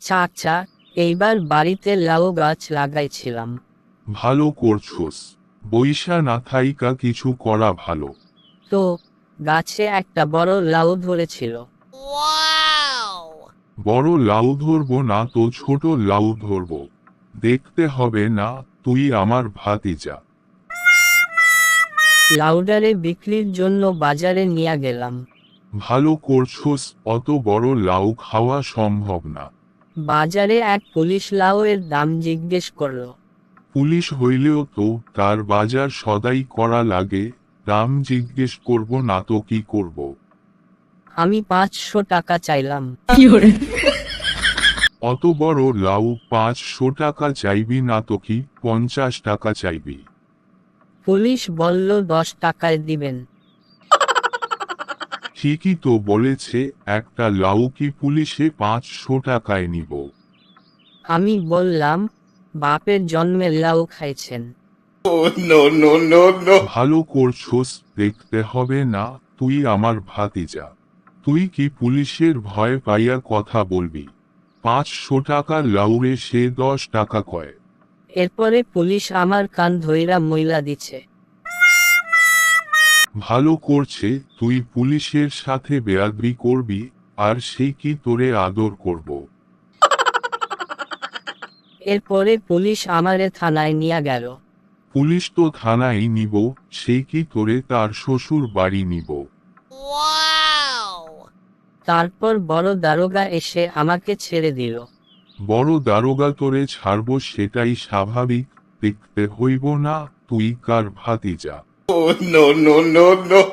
চাচা এইবার বাড়িতে লাউ গাছ লাগাইছিলাম। ভালো করছোস। বৈশা না থাইকা কিছু করা ভালো। তো গাছে একটা বড় লাউ ধরেছিল। বড় লাউ ধরবো না তো ছোট লাউ ধরবো। দেখতে হবে না তুই আমার ভাতিজা। লাউডারে বিক্রির জন্য বাজারে নিয়ে গেলাম। ভালো করছোস অত বড় লাউ খাওয়া সম্ভব না। বাজারে এক পুলিশ লাউয়ের দাম জিজ্ঞেস করল। পুলিশ হইলেও তো তার বাজার সদাই করা লাগে দাম জিজ্ঞেস করব না তো কি করব। আমি পাঁচশো টাকা চাইলাম। অত বড় লাউ পাঁচশো টাকা চাইবি না তো কি পঞ্চাশ টাকা চাইবি। পুলিশ বলল দশ টাকায় দিবেন। ঠিকই তো বলেছে একটা লাউকি পুলিশে পাঁচশো টাকায় নিব। আমি বললাম বাপের জন্মে লাউ খাইছেন। ভালো করছোস দেখতে হবে না তুই আমার ভাতিজা। তুই কি পুলিশের ভয় পাইয়া কথা বলবি? পাঁচশো টাকা লাউরে সে দশ টাকা কয়। এরপরে পুলিশ আমার কান ধইরা মইলা দিছে। ভালো করছে তুই পুলিশের সাথে বেয়াদবি করবি আর সে কি তোরে আদর করব? এরপরে পুলিশ আমারে থানায় নিয়ে গেল। পুলিশ তো থানায় নিব সে কি তোরে তার শ্বশুর বাড়ি নিব? তারপর বড় দারোগা এসে আমাকে ছেড়ে দিল। বড় দারোগা তোরে ছাড়ব সেটাই স্বাভাবিক দেখতে হইব না তুই কার ভাতিজা? No, no, no, no.